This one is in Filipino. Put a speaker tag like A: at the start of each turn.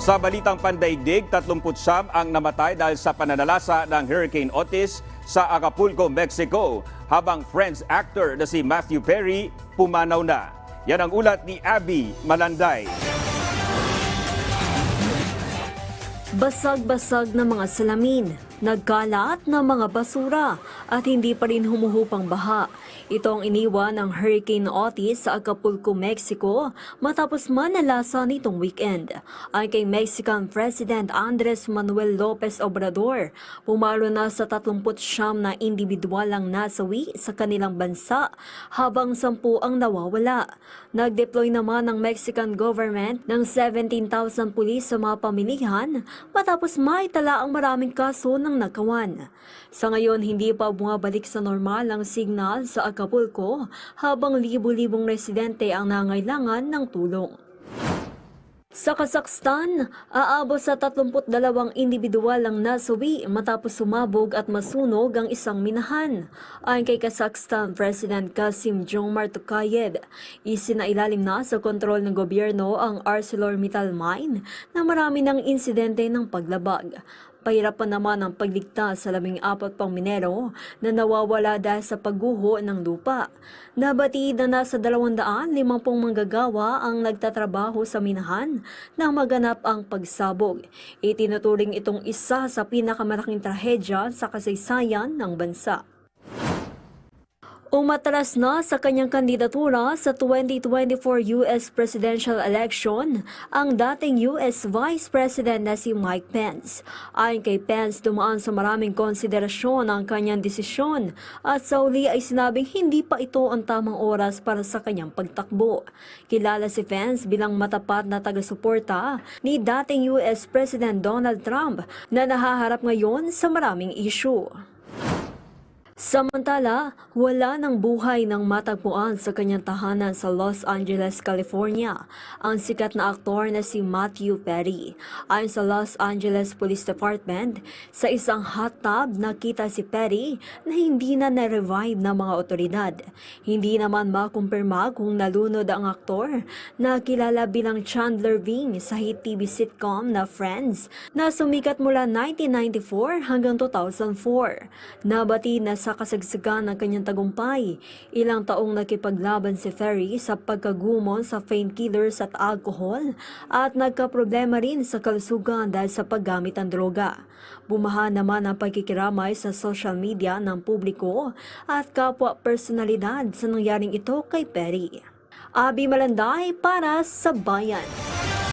A: Sa balitang pandaigdig, 39 ang namatay dahil sa pananalasa ng Hurricane Otis sa Acapulco, Mexico, habang Friends actor na si Matthew Perry pumanaw na. Yan ang ulat ni Abby Malanday.
B: Basag-basag na mga salamin, nagkalat na mga basura at hindi pa rin humuhupang baha. Ito ang iniwan ng Hurricane Otis sa Acapulco, Mexico matapos manalasa nitong weekend. Ay kay Mexican President Andres Manuel Lopez Obrador, pumalo na sa 39 na individual ang nasawi sa kanilang bansa habang 10 ang nawawala. Nag-deploy naman ng Mexican government ng 17,000 pulis sa mga pamilihan matapos maitala ang maraming kaso ng nakawan. Sa ngayon, hindi pa bumabalik sa normal ang signal sa Acapulco habang libu-libong residente ang nangailangan ng tulong. Sa Kazakhstan, aabot sa 32 individual ang nasawi matapos sumabog at masunog ang isang minahan. Ayon kay Kazakhstan President Kasim Jomart Tokayev, isinailalim na sa kontrol ng gobyerno ang ArcelorMittal mine na marami ng insidente ng paglabag. Pahirapan naman ang pagligtas sa labing apat pang minero na nawawala dahil sa pagguho ng lupa. Nabatid na nasa 250 manggagawa ang nagtatrabaho sa minahan na maganap ang pagsabog. Itinuturing itong isa sa pinakamalaking trahedya sa kasaysayan ng bansa. Umatras na sa kanyang kandidatura sa 2024 US presidential election ang dating US Vice President na si Mike Pence. Ayon kay Pence, dumaan sa maraming konsiderasyon ang kanyang desisyon at sa uli ay sinabing hindi pa ito ang tamang oras para sa kanyang pagtakbo. Kilala si Pence bilang matapat na taga-suporta ni dating US President Donald Trump na nahaharap ngayon sa maraming issue. Samantala, wala ng buhay ng matagpuan sa kanyang tahanan sa Los Angeles, California, ang sikat na aktor na si Matthew Perry. Ayon sa Los Angeles Police Department, sa isang hot tub nakita si Perry na hindi na na-revive ng mga otoridad. Hindi naman makumpirma kung nalunod ang aktor na kilala bilang Chandler Bing sa hit TV sitcom na Friends na sumikat mula 1994 hanggang 2004. Nabati na sa kasagsagan ng kanyang tagumpay. Ilang taong nakipaglaban si Ferry sa pagkagumon sa painkillers at alcohol at nagkaproblema rin sa kalusugan dahil sa paggamit ng droga. Bumaha naman ang pagkikiramay sa social media ng publiko at kapwa personalidad sa nangyaring ito kay Perry. Abi Malanday para sa Bayan.